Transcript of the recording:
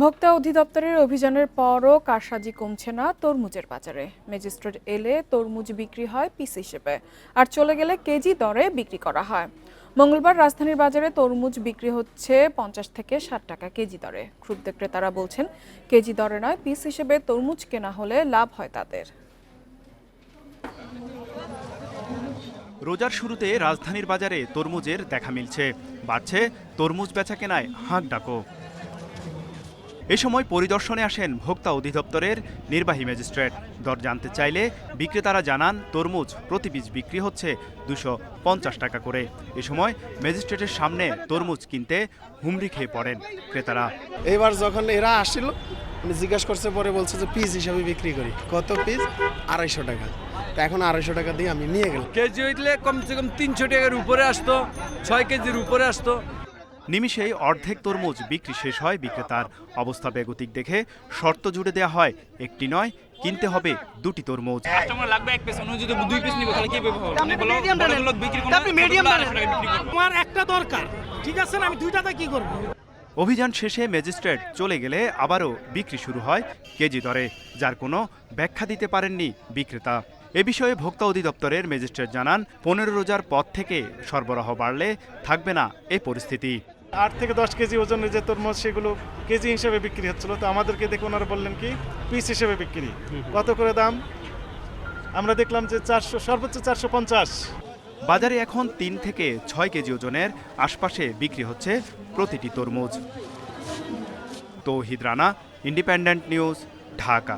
ভোক্তা অধিদপ্তরের অভিযানের পরও কারসাজি কমছে না তরমুজের বাজারে। ম্যাজিস্ট্রেট এলে তরমুজ বিক্রি হয় পিস হিসেবে, আর চলে গেলে কেজি দরে বিক্রি করা হয়। মঙ্গলবার রাজধানীর বাজারে তরমুজ বিক্রি হচ্ছে পঞ্চাশ থেকে ষাট টাকা কেজি দরে। ক্ষুব্ধ ক্রেতারা বলছেন, কেজি দরে নয়, পিস হিসেবে তরমুজ কেনা হলে লাভ হয় তাদের। রোজার শুরুতে রাজধানীর বাজারে তরমুজের দেখা মিলছে। বাড়ছে তরমুজ বেচা কেনায় হাঁক ডাকো। এ সময় পরিদর্শনে আসেন ভোক্তা অধিদপ্তরের নির্বাহী ম্যাজিস্ট্রেট। দর জানতে চাইলে বিক্রেতারা জানান তরমুজ প্রতি পিস বিক্রি হচ্ছে দুশো পঞ্চাশ টাকা করে। এ সময় ম্যাজিস্ট্রেটের সামনে তরমুজ কিনতে হুমড়ি খেয়ে পড়েন ক্রেতারা। এবার যখন এরা আসছিল আমি জিজ্ঞাসা করছে পরে বলছে যে পিস হিসাবে বিক্রি করি। কত পিস? আড়াইশো টাকা। তো এখন আড়াইশো টাকা দিয়ে আমি নিয়ে গেলাম। কেজি হইলে কমসে কম তিনশো টাকার উপরে আসতো ছয় কেজির উপরে আসতো। নিমিষেই অর্ধেক তরমুজ বিক্রি শেষ হয় বিক্রেতার। অবস্থা বেগতিক দেখে শর্ত জুড়ে দেওয়া হয় একটি নয় কিনতে হবে দুটি তরমুজ। কাস্টমার লাগবে এক পিস যদি দুই পিস নিব তাহলে কি হবে? আপনি বলো বড়গুলো বিক্রি আপনি মিডিয়াম আমার একটা দরকার। ঠিক আছে আমি দুইটাতে কি করব? অভিযান শেষে ম্যাজিস্ট্রেট চলে গেলে আবারও বিক্রি শুরু হয় কেজি দরে যার কোনো ব্যাখ্যা দিতে পারেননি বিক্রেতা। এ বিষয়ে ভোক্তা অধিদপ্তরের ম্যাজিস্ট্রেট জানান পনেরো রোজার পর থেকে সরবরাহ বাড়লে থাকবে না এই পরিস্থিতি। আট থেকে দশ কেজি ওজনের যে তরমুজ সেগুলো কেজি হিসেবে বিক্রি হচ্ছিল। তো আমাদেরকে দেখে ওনারা বললেন কি পিস হিসেবে বিক্রি। কত করে দাম? আমরা দেখলাম যে চারশো সর্বোচ্চ চারশো পঞ্চাশ। বাজারে এখন তিন থেকে ছয় কেজি ওজনের আশপাশে বিক্রি হচ্ছে প্রতিটি তরমুজ। Tauhid Rana independent news Dhaka.